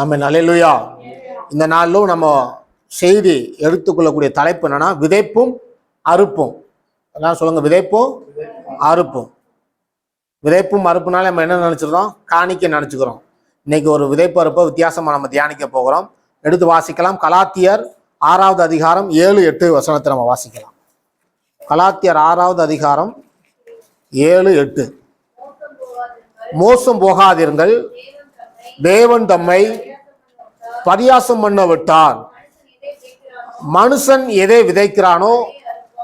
ஆமாம் நலையிலுயா இந்த நாளிலும் நம்ம செய்தி எடுத்துக்கொள்ளக்கூடிய தலைப்பு என்னன்னா விதைப்பும் அறுப்பும். அதான் சொல்லுங்க விதைப்பும் அறுப்பும். விதைப்பும் அறுப்புனால நம்ம என்ன நினச்சிருந்தோம் காணிக்க நினச்சிக்கிறோம். இன்னைக்கு ஒரு விதைப்பு அறுப்பை வித்தியாசமாக நம்ம தியானிக்க போகிறோம். எடுத்து வாசிக்கலாம். கலாத்தியர் ஆறாவது அதிகாரம் ஏழு எட்டு வசனத்தை நம்ம வாசிக்கலாம். கலாத்தியர் ஆறாவது அதிகாரம் ஏழு எட்டு. மோசம் போகாதிருங்கள். தேவன் தம்மை பரியாசம் பண்ண விட்டார் மனுஷன் எதை விதைக்கிறானோ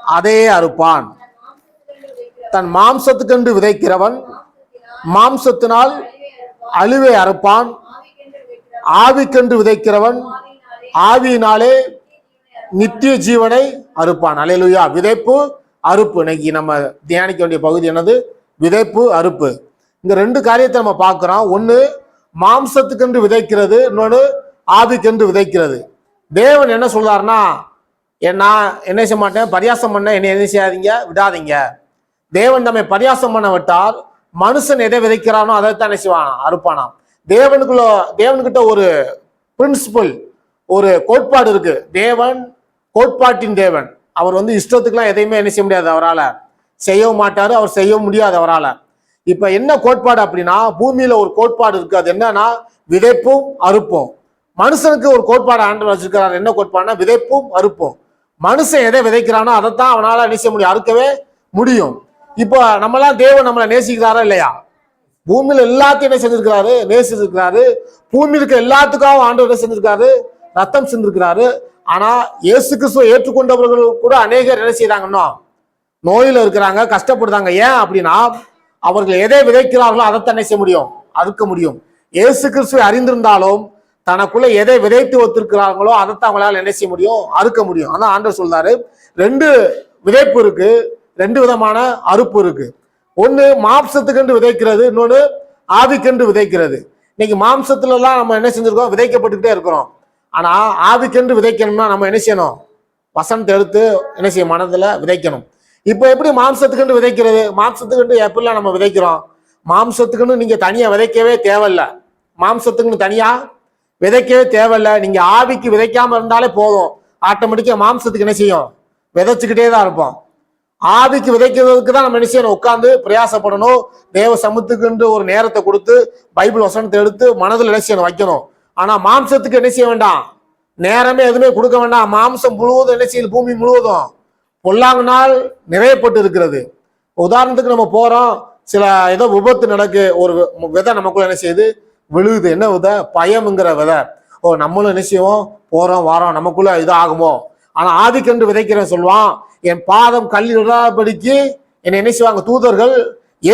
அதே அறுப்பான். தன் மாம்சத்துக்கென்று விதைக்கிறவன் மாம்சத்தினால் அழிவை அறுப்பான். ஆவிக்கென்று விதைக்கிறவன் ஆவியினாலே நித்திய ஜீவனை அறுப்பான். அலையலுயா. விதைப்பு அறுப்பு. இன்னைக்கு நம்ம தியானிக்க வேண்டிய பகுதி என்னது? விதைப்பு அறுப்பு. இந்த ரெண்டு காரியத்தை நம்ம பார்க்குறோம். ஒன்று மாம்சத்துக்கென்று விதைக்கிறது இன்னொன்று ஆவிக்கென்று விதைக்கிறது. தேவன் என்ன சொல்றாருன்னா "என் நான் என்ன செய்ய மாட்டேன்? பரியாசம் பண்ண என்னை என்ன செய்யாதீங்க விடாதீங்க. தேவன் நம்மை பரியாசம் பண்ண விட்டார் மனுஷன் எதை விதைக்கிறானோ அதை தான் என்ன செய்வான் அறுப்பானாம். தேவனுக்குள்ள தேவன்கிட்ட ஒரு பிரின்சிபல் ஒரு கோட்பாடு இருக்கு. தேவன் கோட்பாட்டின் தேவன். அவர் வந்து இஷ்டத்துக்குலாம் எதையுமே என்ன செய்ய முடியாது அவரால். செய்யவும் மாட்டார் அவர் செய்யவும் முடியாது அவரால். இப்ப என்ன கோட்பாடு அப்படின்னா பூமியில ஒரு கோட்பாடு இருக்கு. அது என்னன்னா விதைப்பும் அறுப்பும். மனுஷனுக்கு ஒரு கோட்பாடு ஆண்டவர் வச்சிருக்கிறார். என்ன கோட்பாடுனா விதைப்பும் அறுப்பும். மனுஷன் எதை விதைக்கிறானோ அதைத்தான் அவனால என்ன முடியும்? அறுக்கவே முடியும். இப்போ நம்மளாம் தேவன் நம்மளை நேசிக்கிறாரா இல்லையா? பூமியில எல்லாத்தையும் என்ன செஞ்சிருக்கிறாரு? நேசிச்சிருக்கிறாரு. பூமி இருக்க எல்லாத்துக்காகவும் ஆண்டவர் என்ன செஞ்சிருக்காரு ரத்தம் செஞ்சிருக்கிறாரு. ஆனா இயேசு கிறிஸ்துவ ஏற்றுக்கொண்டவர்கள் கூட அநேகர் என்ன செய்யறாங்கன்னா நோயில இருக்கிறாங்க கஷ்டப்படுறாங்க. ஏன் அப்படின்னா அவர்கள் எதை விதைக்கிறார்களோ அதைத்தான் என்ன செய்ய முடியும்? அறுக்க முடியும். இயேசு கிறிஸ்துவை அறிந்திருந்தாலும் தனக்குள்ள எதை விதைத்து வைத்திருக்கிறார்களோ அதைத்தான் அவங்களால என்ன செய்ய முடியும்? அறுக்க முடியும். ஆனால் ஆண்டர் சொல்றாரு. ரெண்டு விதைப்பு இருக்கு. ரெண்டு விதமான அறுப்பு இருக்கு. ஒன்று மாம்சத்துக்கென்று விதைக்கிறது. இன்னொன்று ஆவிக்கென்று விதைக்கிறது. இன்னைக்கு மாம்சத்துல எல்லாம் நம்ம என்ன செஞ்சிருக்கோம்? விதைக்கப்பட்டுக்கிட்டே இருக்கிறோம். ஆனா ஆவிக்கென்று விதைக்கணும்னா நம்ம என்ன செய்யணும்? வசனத்தை எடுத்து என்ன செய்ய மனதில் விதைக்கணும். இப்போ எப்படி மாம்சத்துக்குன்னு விதைக்கிறது? மாம்சத்துக்குன்னு எப்படிலாம் நம்ம விதைக்கிறோம்? மாம்சத்துக்குன்னு நீங்கள் தனியாக விதைக்கவே தேவையில்ல. மாம்சத்துக்குன்னு தனியாக விதைக்கவே தேவையில்ல. நீங்கள் ஆவிக்கு விதைக்காமல் இருந்தாலே போதும். ஆட்டோமேட்டிக்காக மாம்சத்துக்கு என்ன செய்யும்? விதைச்சிக்கிட்டே தான் இருப்போம். ஆவிக்கு விதைக்கிறதுக்கு தான் நம்ம என்ன செய்யணும்? உட்காந்து பிரயாசப்படணும். தேவ சமத்துக்குன்ற ஒரு நேரத்தை கொடுத்து பைபிள் வசனத்தை எடுத்து மனதில் என்ன செய்யணும்? வைக்கணும். ஆனால் மாம்சத்துக்கு என்ன செய்ய வேண்டாம்? நேரமே எதுவுமே கொடுக்க வேண்டாம். மாம்சம் முழுவதும் என்ன செய்யுது பூமி முழுவதும். பொல்லாங்கினால் நிறையப்பட்டு இருக்கிறது உதாரணத்துக்கு நம்ம போகிறோம் சில ஏதோ விபத்து நடக்கு ஒரு விதை நமக்குள்ள என்ன செய்யுது? விழுகுது. என்ன விதை? பயம்ங்கிற விதை. ஓ நம்மளும் என்ன செய்வோம்? போகிறோம் வாரோம். நமக்குள்ள இது ஆகுமோ? ஆனால் ஆதிக்கன்று விதைக்கிறேன் சொல்லுவான் என் பாதம் கல்லில் விடாதபடிக்கு என்னை என்ன செய்வாங்க? தூதர்கள்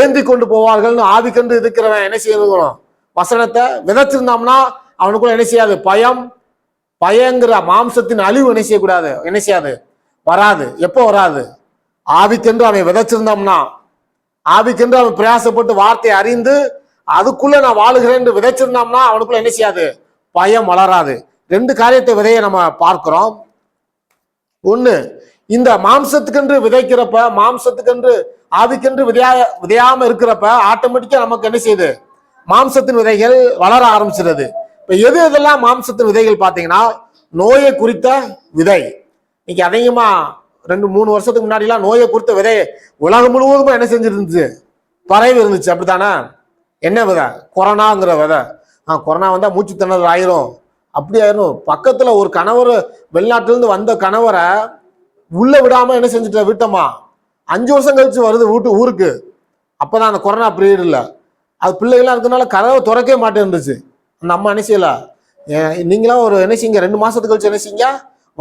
ஏந்தி கொண்டு போவார்கள்னு ஆதிக்கன்று இருக்கிறவன் என்ன செய்யணும் வசனத்தை விதைச்சிருந்தோம்னா அவனுக்குள்ள என்ன செய்யாது? பயம். பயங்கிற மாம்சத்தின் அழிவு என்ன செய்யக்கூடாது? என்ன செய்யாது? வராது. எப்போ வராது? ஆவிக்கென்று அவன் விதைச்சிருந்தோம்னா ஆவிக்கென்று அவன் பிரயாசப்பட்டு வார்த்தை அறிந்து அதுக்குள்ள நான் வாழுகிறேன் விதைச்சிருந்தோம்னா அவனுக்குள்ள என்ன செய்யாது? பயம் வளராது. ரெண்டு காரியத்தை விதைய நம்ம பார்க்கிறோம். ஒண்ணு இந்த மாம்சத்துக்கென்று விதைக்கிறப்ப மாம்சத்துக்கென்று ஆவிக்கென்று விதையா விதையாம இருக்கிறப்ப ஆட்டோமேட்டிக்கா நமக்கு என்ன செய்யுது? மாம்சத்தின் விதைகள் வளர ஆரம்பிச்சிருது. இப்ப எது எதெல்லாம் மாம்சத்தின் விதைகள் பாத்தீங்கன்னா நோயை குறித்த விதை. இன்னைக்கு அதிகமா ரெண்டு மூணு வருஷத்துக்கு முன்னாடிலாம் நோயை குறித்த விதை உலகம் முழுவதுமா என்ன செஞ்சிருந்துச்சு? பரவி இருந்துச்சு. அப்படித்தானே? என்ன விதை? கொரோனாங்கிற விதை. ஆ கொரோனா வந்தால் மூச்சு திணறல் ஆயிரும். அப்படி ஆயிரும். பக்கத்தில் ஒரு கணவர் வெளிநாட்டிலேருந்து வந்த கணவரை உள்ளே விடாமல் என்ன செஞ்சுட்ட? விட்டோமா? அஞ்சு வருஷம் கழிச்சு வருது வீட்டு ஊருக்கு. அப்போ தான் அந்த கொரோனா பீரியட் அது பிள்ளைகளாக இருக்கிறதுனால கதவை திறக்கவே மாட்டேன் இருந்துச்சு அந்த அம்மா என்ன செய்யல? நீங்களாம் ஒரு என்ன செய்யுங்க? ரெண்டு மாதத்துக்கு கழிச்சு என்ன செய்யுங்க?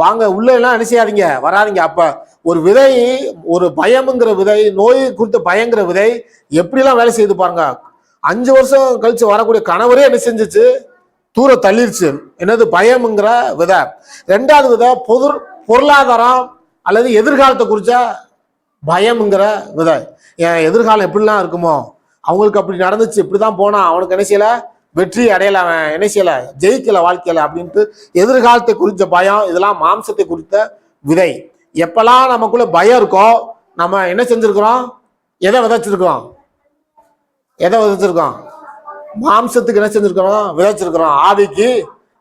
வாங்க உள்ள எல்லாம் என்ன செய்யாதீங்க வராதீங்க. அப்ப ஒரு விதை ஒரு பயம்ங்கிற விதை நோய் குறித்த பயங்கிற விதை எப்படிலாம் வேலை செய்து பாருங்க. அஞ்சு வருஷம் கழிச்சு வரக்கூடிய கணவரே என்ன செஞ்சிச்சு? தூர தள்ளிருச்சு. என்னது? பயம்ங்கிற விதை. ரெண்டாவது விதை பொது பொருளாதாரம் அல்லது எதிர்காலத்தை குறிச்ச பயம்ங்கிற விதை. என் எதிர்காலம் எப்படிலாம் இருக்குமோ? அவங்களுக்கு அப்படி நடந்துச்சு. இப்படிதான் போனா. அவனுக்கு என்ன செய்யல? வெற்றி அடையலை அவன் என்ன செய்யலை? ஜெயிக்கல வாழ்க்கையில அப்படின்ட்டு எதிர்காலத்தை குறித்த பயம் இதெல்லாம் மாம்சத்தை குறித்த விதை. எப்பெல்லாம் நமக்குள்ள பயம் இருக்கோ நம்ம என்ன செஞ்சிருக்கிறோம்? எதை விதைச்சிருக்கிறோம்? எதை விதைச்சிருக்கோம்? மாம்சத்துக்கு என்ன செஞ்சிருக்கிறோம்? விதைச்சிருக்கிறோம். ஆவிக்கு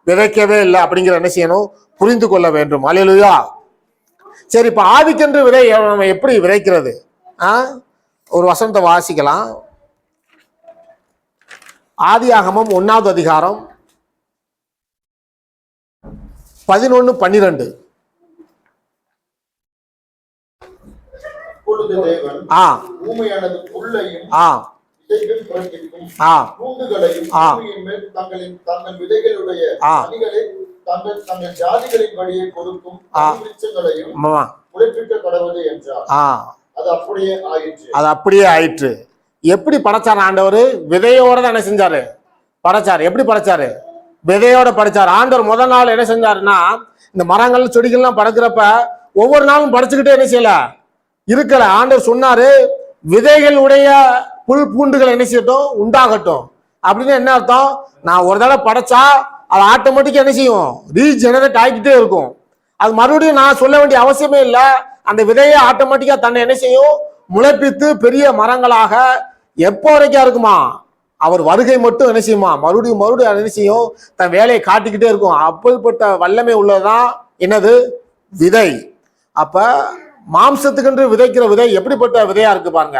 விதைக்கவே இல்லை அப்படிங்கிற என்ன செய்யணும்? புரிந்து கொள்ள வேண்டும். அலையலுயா சரி இப்போ ஆவிக்கென்று விதை நம்ம எப்படி விதைக்கிறது? ஆ? ஒரு வசனத்தை வாசிக்கலாம். ஆதியாகமம் ஒன்னாவது அதிகாரம் பதினொன்னு பன்னிரெண்டு. ஆ. ஆ. அது அப்படியே ஆயிற்று. எப்படி படைச்சார் ஆண்டவர்? விதையோட தான் என்ன செஞ்சாரு? படைச்சார். எப்படி படைச்சாரு? விதையோட படைச்சார். ஆண்டவர் முதல் நாள் என்ன செஞ்சாருன்னா இந்த மரங்கள் செடிகள்லாம் படைக்கிறப்ப ஒவ்வொரு நாளும் படைச்சுக்கிட்டே என்ன செய்யல? இருக்கல. ஆண்டவர் சொன்னாரு விதைகள் உடைய புல் பூண்டுகள் என்ன செய்யட்டும்? உண்டாகட்டும். அப்படின்னு என்ன அர்த்தம்? நான் ஒரு தடவை படைச்சா அது ஆட்டோமேட்டிக்கா என்ன செய்யும்? ரீஜெனரேட் ஆகிக்கிட்டே இருக்கும். அது மறுபடியும் நான் சொல்ல வேண்டிய அவசியமே இல்லை. அந்த விதையை ஆட்டோமேட்டிக்கா தன்னை என்ன செய்யும்? முளைப்பித்து பெரிய மரங்களாக எப்போ வரைக்கும் இருக்குமா அவர் வருகை மட்டும் என்ன செய்யுமா? மறுபடியும் மறுபடியும் என்ன செய்யும்? தன் வேலையை காட்டிக்கிட்டே இருக்கும். அப்படிப்பட்ட வல்லமை உள்ளதுதான் என்னது? விதை. அப்ப மாம்சத்துக்கென்று விதைக்கிற விதை எப்படிப்பட்ட விதையா இருக்கு பாருங்க.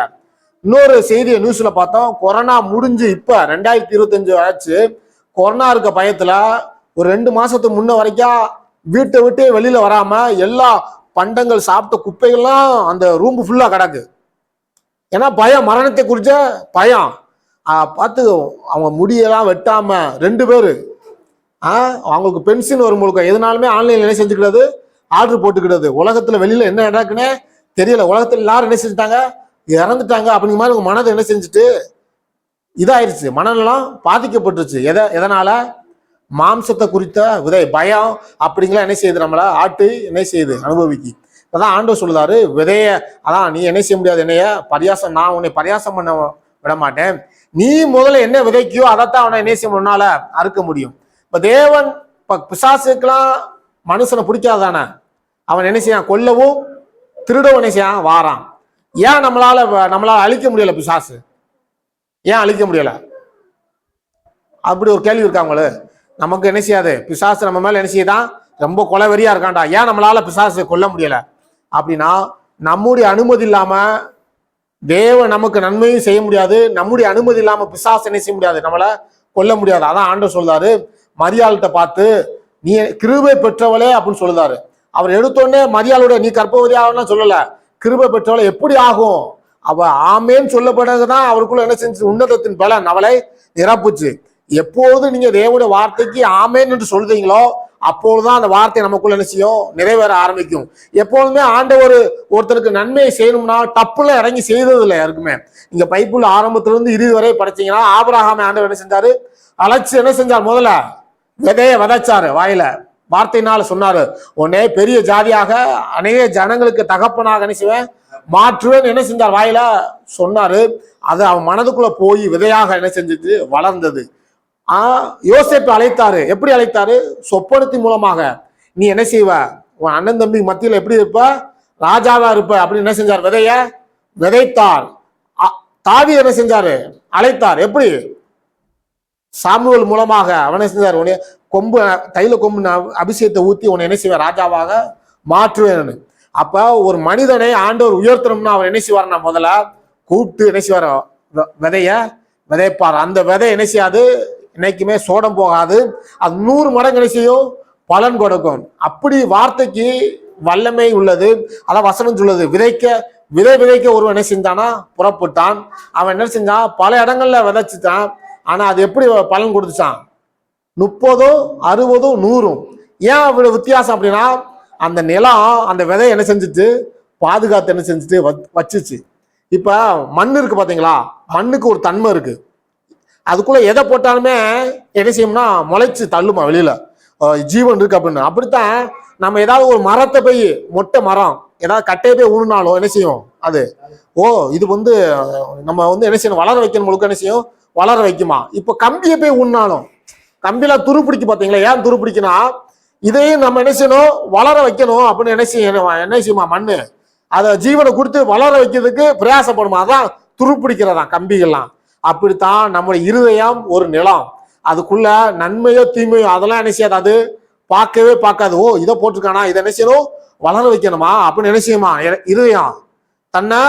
இன்னொரு செய்தியை நியூஸ்ல பார்த்தோம். கொரோனா முடிஞ்சு இப்ப ரெண்டாயிரத்தி இருபத்தஞ்சு ஆச்சு. கொரோனா இருக்க பயத்துல ஒரு ரெண்டு மாசத்துக்கு முன்ன வரைக்கும் வீட்டை விட்டு வெளியில வராம எல்லா பண்டங்கள் சாப்பிட்ட குப்பைகள்லாம் அந்த ரூம் ஃபுல்லா கிடக்கு. ஏன்னா பயம் மரணத்தை குறிச்ச பயம். பார்த்து அவங்க முடியெல்லாம் வெட்டாம ரெண்டு பேர். அவங்களுக்கு பென்ஷன் வரும் முழுக்க எதுனாலுமே ஆன்லைன்ல என்ன செஞ்சுக்கிறது? ஆர்டர் போட்டுக்கிறது. உலகத்துல வெளியில என்ன நடக்குன்னே தெரியல. உலகத்துல எல்லாரும் என்ன செஞ்சுட்டாங்க? இறந்துட்டாங்க அப்படிங்கிற மாதிரி உங்க மனதை என்ன செஞ்சுட்டு? இதாயிருச்சு. மனநலம் பாதிக்கப்பட்டுருச்சு. எதை எதனால? மாம்சத்தை குறித்த விதை பயம் அப்படிங்கலாம் என்ன செய்யுது நம்மள? ஆட்டு என்ன செய்யுது? அனுபவிக்கு. அதான் ஆண்டவர் சொல்லுதாரு விதைய அதான் நீ என்ன செய்ய முடியாது என்னைய பரியாசம் நான் உன்னை பரியாசம் பண்ண விட மாட்டேன் நீ முதல்ல என்ன விதைக்கியோ அதைத்தான் அவனை என்ன செய்ய முன்னால அறுக்க முடியும். இப்ப தேவன் இப்ப பிசாசுக்கெல்லாம் மனுஷனை பிடிக்காதானே? அவன் என்ன செய்யான் கொல்லவும் திருடவும் என்ன செய்யான் வாரான். ஏன் நம்மளால நம்மளால அழிக்க முடியல பிசாசு? ஏன் அழிக்க முடியல? அப்படி ஒரு கேள்வி இருக்கா நமக்கு என்ன செய்யாது? பிசாசு நம்ம மேல என்ன செய்யுதான் ரொம்ப கொலவெறியா இருக்கான்டா. ஏன் நம்மளால பிசாசு கொல்ல முடியல? அப்படின்னா நம்முடைய அனுமதி இல்லாம தேவ நமக்கு நன்மையும் செய்ய முடியாது. நம்முடைய அனுமதி இல்லாம பிசாசு என்ன செய்ய முடியாது? நம்மள கொல்ல முடியாது. அதான் ஆண்டவர் சொல்றாரு. மரியாள்கிட்ட பார்த்து நீ கிருபை பெற்றவளே அப்படின்னு சொல்லுதாரு. அவர் எடுத்தோடனே மரியாளுடைய நீ கர்ப்பவதி சொல்லல. கிருபை பெற்றவளை எப்படி ஆகும்? அவ ஆமேன்னு சொல்ல பிறகுதான் அவருக்குள்ள என்ன செஞ்சு உன்னதத்தின் பலன். அவளை நிரப்புச்சு. எப்போது நீங்க தேவனுடைய வார்த்தைக்கு ஆமேன் என்று சொல்றீங்களோ அப்பொழுதுதான் அந்த வார்த்தை நமக்குள்ள என்ன செய்யும்? நிறைவேற ஆரம்பிக்கும். எப்பொழுதுமே ஆண்டவர் ஒருத்தருக்கு நன்மையை செய்யணும்னா டப்புல இறங்கி செய்தது இல்லை யாருக்குமே. இங்க பைப்புள்ள ஆரம்பத்திலிருந்து இறுதி வரை படிச்சீங்கன்னா ஆபராகாம ஆண்டவர் என்ன செஞ்சாரு? அழைச்சு என்ன செஞ்சார் முதல்ல? விதைய விதைச்சாரு வாயில. வார்த்தையினால சொன்னாரு உன்னே பெரிய ஜாதியாக அநேக ஜனங்களுக்கு தகப்பனாக என்ன செய்வேன்? மாற்றுவேன். என்ன செஞ்சார் வாயில? சொன்னாரு. அது அவன் மனதுக்குள்ள போய் விதையாக என்ன செஞ்சது? வளர்ந்தது. யோசேப்பு அழைத்தாரு. எப்படி அழைத்தாரு? சொப்பனத்தின் மூலமாக. நீ என்ன செய்வ? உன் அண்ணன் தம்பி மத்தியில் எப்படி இருப்ப? ராஜாவா இருப்ப? அப்படின்னு என்ன செஞ்சார்? விதைய விதைத்தார். அ- என்ன செஞ்சாரு? அழைத்தார். எப்படி? சாமுவல் மூலமாக அவனை செஞ்சார்? உன்னை கொம்பு தைல கொம்பு அபிஷேகத்தை ஊத்தி உன்னை என்ன செய்வார்? ராஜாவாக மாற்றுவேன். அப்ப ஒரு மனிதனை ஆண்டவர் உயர்த்தணும்னா அவர் என்ன செய்வார்னா முதல்ல கூப்பிட்டு என்ன செய்வார்? விதைய விதைப்பார். அந்த விதை என்ன செய்யாது? என்னைக்குமே சோடம் போகாது. அது நூறு மடங்கு செய்யும்? பலன் கொடுக்கும். அப்படி வார்த்தைக்கு வல்லமை உள்ளது. அதான் வசனம் சொல்லுது. விதைக்க விதை விதைக்க ஒருவன் என்ன செஞ்சானா? புறப்பட்டான். அவன் என்ன செஞ்சான்? பல இடங்கள்ல விதைச்சிட்டான். ஆனா அது எப்படி பலன் கொடுத்துச்சான்? முப்பதும் அறுபதும் நூறும் ஏன் அவ்வளவு வித்தியாசம் அப்படின்னா அந்த நிலம் அந்த விதை என்ன செஞ்சுட்டு பாதுகாத்து என்ன செஞ்சுட்டு வச்சுச்சு. இப்ப மண் இருக்கு பாத்தீங்களா? மண்ணுக்கு ஒரு தன்மை இருக்கு. அதுக்குள்ளே எதை போட்டாலுமே என்ன செய்யும்னா முளைச்சு தள்ளுமா வெளியில். ஜீவன் இருக்கு அப்படின்னு. அப்படித்தான் நம்ம ஏதாவது ஒரு மரத்தை போய் மொட்டை மரம் ஏதாவது கட்டையை போய் ஊனுனாலும் என்ன செய்யும்? அது. ஓ இது வந்து நம்ம வந்து என்ன செய்யணும்? வளர வைக்கணும் முழுக்க என்ன செய்யும்? வளர வைக்குமா. இப்போ கம்பியை போய் ஊன்னாலும் கம்பிலாம் துருப்பிடிக்கு பார்த்தீங்களா? ஏன் துருப்பிடிக்கணும் இதையும் நம்ம என்ன செய்யணும்? வளர வைக்கணும் அப்படின்னு என்ன செய்யணும்? என்ன செய்யுமா? மண்ணு. அதை ஜீவனை கொடுத்து வளர வைக்கிறதுக்கு பிரயாசப்படுமா? அதான் துருப்பிடிக்கிறதா கம்பிகள்லாம். அப்படித்தான் நம்முடைய இருதயம் ஒரு நிலம். அதுக்குள்ள நன்மையோ தீமையோ அதெல்லாம் என்ன செய்யாது? அது பார்க்கவே பார்க்காது. ஓ இதை போட்டிருக்கானா? இதை என்ன செய்யணும்? வளர வைக்கணுமா? அப்படின்னு என்ன செய்யுமா? இருதயம். தன்னை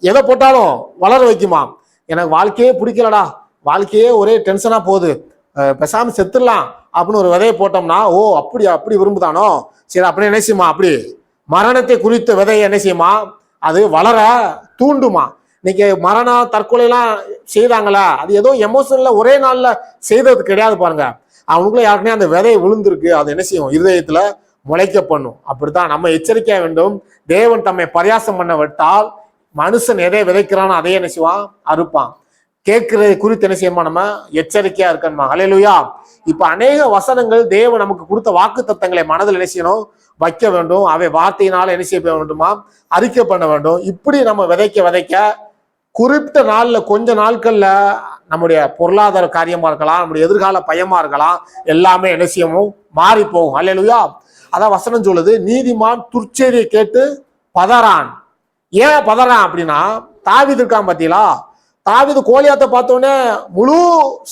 எதை போட்டாலும் வளர வைக்குமா? எனக்கு வாழ்க்கையே பிடிக்கலடா. வாழ்க்கையே ஒரே டென்ஷனா போகுது. அஹ் செத்துடலாம் அப்படின்னு ஒரு விதையை போட்டோம்னா ஓ அப்படி அப்படி விரும்புதானோ? சரி அப்படி என்ன செய்யுமா? அப்படி மரணத்தை குறித்த விதையை என்ன செய்யுமா? அது வளர தூண்டுமா? இன்னைக்கு மரணம் தற்கொலைலாம் செய்தாங்களா? அது ஏதோ எமோஷனில் ஒரே நாளில் செய்தது கிடையாது பாருங்க. அவங்களுக்குள்ள யாருக்குமே அந்த விதை விழுந்திருக்கு. அது என்ன செய்யும்? இருதயத்தில் முளைக்க பண்ணும் அப்படித்தான் நம்ம எச்சரிக்கையா வேண்டும். தேவன் தம்மை பரியாசம் பண்ண விட்டால் மனுஷன் எதை விதைக்கிறானோ அதையே என்ன செய்வான்? அறுப்பான். கேட்கறது குறித்து என்ன செய்யணுமா நம்ம? எச்சரிக்கையா இருக்கணுமா? அலையலுயா இப்ப அநேக வசனங்கள் தேவன் நமக்கு கொடுத்த வாக்கு தத்தங்களை மனதில் என்ன செய்யணும்? வைக்க வேண்டும். அவை வார்த்தையினால என்ன செய்ய வேண்டுமா அறிக்கை பண்ண வேண்டும். இப்படி நம்ம விதைக்க விதைக்க குறிப்பிட்ட நாளில் கொஞ்ச நாட்களில் நம்முடைய பொருளாதார காரியமாக இருக்கலாம் நம்முடைய எதிர்கால பயமாக இருக்கலாம் எல்லாமே என்ன செய்யவும் மாறி போகும். அல்லையா அதான் வசனம் சொல்லுது நீதிமான் துர்ச்செய்தியை கேட்டு பதறான். ஏன் பதறான் அப்படின்னா தாவித இருக்கான் பார்த்தீங்களா தாவிது கோலியாத்தை பார்த்தோன்னே முழு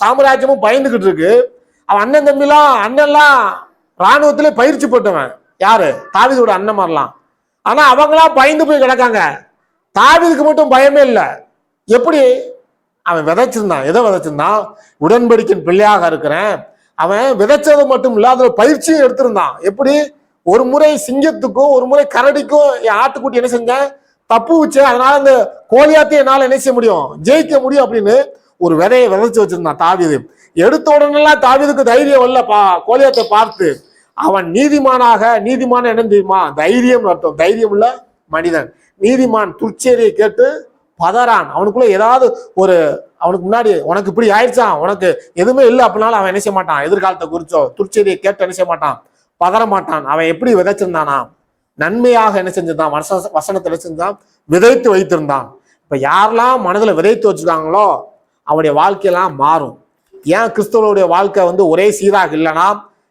சாம்ராஜ்யமும் பயந்துகிட்டு இருக்கு. அவன் அண்ணன் தம்பிலாம் அண்ணன்லாம் இராணுவத்திலே பயிற்சி போட்டவன் யாரு? தாவீதோட அண்ணன் மாதிரிலாம் ஆனால் அவங்களாம் பயந்து போய் கிடக்காங்க. தாவிதுக்கு மட்டும் பயமே இல்லை. எப்படி? அவன் விதைச்சிருந்தான். எதை விதைச்சிருந்தான்? உடன்படிக்கின் பிள்ளையாக இருக்கிறேன். அவன் விதைச்சது மட்டும் இல்லை அதில் பயிற்சியும் எடுத்திருந்தான். எப்படி? ஒரு முறை சிங்கத்துக்கும் ஒரு முறை கரடிக்கும் என் ஆட்டுக்குட்டி என்ன செஞ்சேன்? தப்பு வச்சு அதனால அந்த கோழியாத்தையும் என்னால் என்ன செய்ய முடியும்? ஜெயிக்க முடியும் அப்படின்னு ஒரு விதையை விதைச்சு வச்சிருந்தான் தாவீது. எடுத்த உடனெல்லாம் தாவிதுக்கு தைரியம் இல்லை பா கோலியாத்தை பார்த்து அவன் நீதிமானாக நீதிமான என்ன தெரியுமா? தைரியம் அர்த்தம். தைரியம் உள்ள மனிதன். நீதிமான் துர்ச்சேரியை கேட்டு பதறான். அவனுக்குள்ள ஏதாவது ஒரு அவனுக்கு முன்னாடி உனக்கு இப்படி ஆயிடுச்சான் உனக்கு எதுவுமே இல்லை அப்படின்னாலும் அவன் என்ன செய்ய மாட்டான்? எதிர்காலத்தை குறிச்சோ துர்ச்செய்தியை கேட்டு என்ன செய்ய மாட்டான்? பதற மாட்டான். அவன் எப்படி விதைச்சிருந்தானா? நன்மையாக என்ன செஞ்சிருந்தான்? வச வசனத்தை என்ன செஞ்சான் விதைத்து வைத்திருந்தான். இப்ப யாரெல்லாம் மனதுல விதைத்து வச்சிருக்காங்களோ அவனுடைய வாழ்க்கையெல்லாம் மாறும். ஏன் கிறிஸ்தவனுடைய வாழ்க்கை வந்து ஒரே சீராக இல்லைன்னா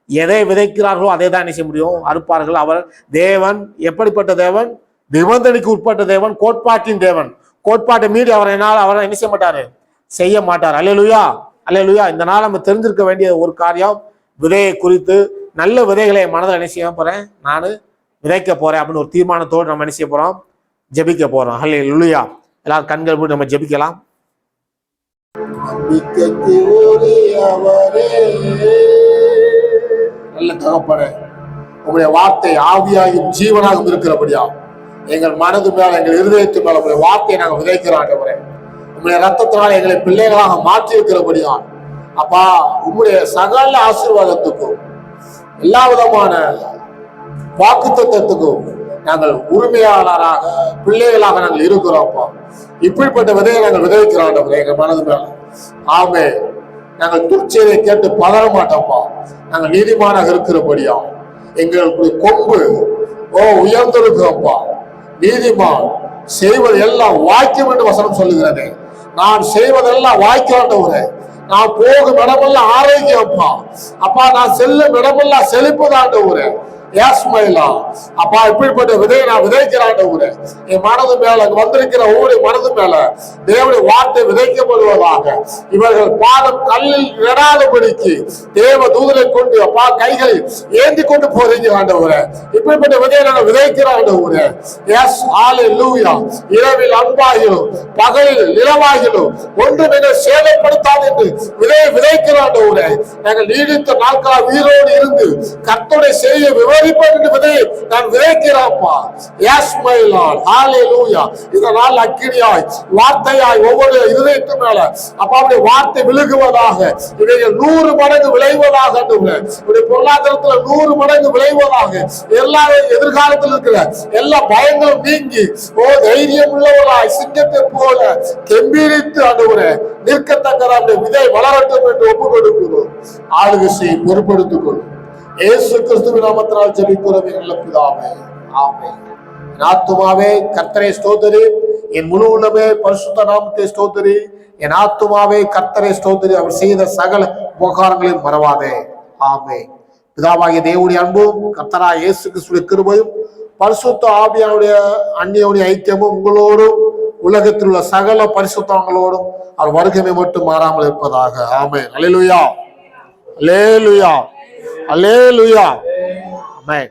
எதை விதைக்கிறார்களோ அதை தான் என்ன செய்ய முடியும்? அறுப்பார்கள். அவர் தேவன் எப்படிப்பட்ட தேவன்? நிபந்தனைக்கு உட்பட்ட தேவன் கோட்பாட்டின் தேவன். கோட்பாட்டை மீறி அவரை என்னால் அவரை என்ன செய்ய மாட்டாரு? செய்ய மாட்டார். அல்லேலூயா அல்லேலூயா. இந்த நாள் நம்ம தெரிஞ்சிருக்க வேண்டிய ஒரு காரியம் விதையை குறித்து நல்ல விதைகளை மனதில் என்ன செய்ய போறேன்? நான் விதைக்க போறேன் அப்படின்னு ஒரு தீர்மானத்தோடு நம்ம என்ன செய்ய போறோம்? ஜெபிக்க போறோம். ஹலே லுலுயா எல்லாரும் கண்கள் போட்டு நம்ம ஜெபிக்கலாம். நல்ல தகப்பனே உங்களுடைய வார்த்தை ஆவியாயும் ஜீவனாகவும் இருக்கிறபடியா எங்கள் மனது மேல எங்கள் இருதயத்து மேல உங்களுடைய வார்த்தையை நாங்கள் விதைக்கிறோம் ஆண்டவரே. உங்களுடைய ரத்தத்தினால் எங்களை பிள்ளைகளாக மாற்றி இருக்கிறபடியா அப்பா உங்களுடைய சகல ஆசீர்வாதத்துக்கும் எல்லா விதமான வாக்குத்தத்தத்துக்கும் நாங்கள் உரிமையாளராக பிள்ளைகளாக நாங்கள் இருக்கிறோம்ப்பா இப்படிப்பட்ட விதையை நாங்கள் விதைக்கிறோம் ஆண்டவரே எங்கள் மனது மேல. ஆமே நாங்கள் துர்ச்செய்தியை கேட்டு பதற மாட்டோம்ப்பா நாங்கள் நீதிமானாக இருக்கிறபடியா எங்களுடைய கொம்பு ஓ உயர்ந்திருக்கிறோம்ப்பா நீதிமான் செய்வது எல்லாம் வாக்கியம் என்று வசனம் சொல்லுகிறது. நான் செய்வதெல்லாம் வாய்க்காண்டவரே நான் போகும் இடமெல்லாம் ஆரோக்கியம்ப்பா அப்பா. நான் செல்லும் இடமெல்லாம் செழிப்பதாண்டவரே அப்பா இப்படிப்பட்ட விதையை நான் விதைக்கிறாண்டவரே என் மனது மேல அங்க வந்திருக்கிற ஒவ்வொரு மனது மேல தேவனுடைய வார்த்தை விதைக்கப்படுவதாக. இவர்கள் பாதம் கல்லில் இடாதபடிக்கு தேவ தூதரை கொண்டு அப்பா கைகளை ஏந்தி கொண்டு போறீங்க ஆண்டவரே. இப்படிப்பட்ட விதையை நாங்கள் விதைக்கிறோம் ஆண்டவரே எஸ் ஆலே லூயா இரவில் அன்பாகிலும் பகலில் நிலவாகிலும் ஒன்று நீங்கள் சேதப்படுத்தாது என்று விதையை விதைக்கிறோம் ஆண்டவரே நாங்கள் நீடித்த நாட்களாக உயிரோடு இருந்து கர்த்தருடைய செய்ய விவரம் என்று என்பதை நான் விதைக்கிறோம்ப்பா எஸ் மை லார்ட் ஆலே லூயா இதனால் அக்கினியாய் வார்த்தையாய் ஒவ்வொரு இருதயத்து மேல அப்பாவுடைய வார்த்தை விழுகுவதாக இவைகள் நூறு மடங்கு விளைவதாக ஆண்டவரே. உடைய பொருளாதாரத்துல நூறு மடங்கு விளைவதாக எல்லா எதிர்காலத்தில் இருக்கிற எல்லா பயங்களும் நீங்கி ஓ தைரியம் உள்ளவராய் சிங்கத்தை போல கெம்பீரித்து அணுகுற நிற்கத்தக்க அந்த விதை வளரட்டும் என்று ஒப்புக் கொடுக்கிறோம் ஆளுகை பொறுப்படுத்திக் கொள்ளும் இயேசு கிறிஸ்துவின் நாமத்தினால் ஜெபிக்கிறோம் எங்கள் நல்ல பிதாவே. ஆமே ஆத்துமாவே கர்த்தரை ஸ்தோத்திரி. என் முழு உள்ளமே பரிசுத்த நாமத்தை ஸ்தோத்திரி. என் ஆத்துமாவே கர்த்தரை ஸ்தோத்திரி. அவர் செய்த சகல உபகாரங்களையும் மறவாதே. ஆமே பிதாவாகிய தேவனுடைய அன்பும் கர்த்தரா இயேசு கிறிஸ்துடைய கிருபையும் பரிசுத்த ஆவியானுடைய அந்நியனுடைய ஐக்கியமும் உங்களோடும் உலகத்தில் உள்ள சகல பரிசுத்தவங்களோடும் அவர் வருகமை மட்டும் மாறாமல் இருப்பதாக. ஆமே அல்லேலூயா அல்லேலூயா அல்லேலூயா ஆமென்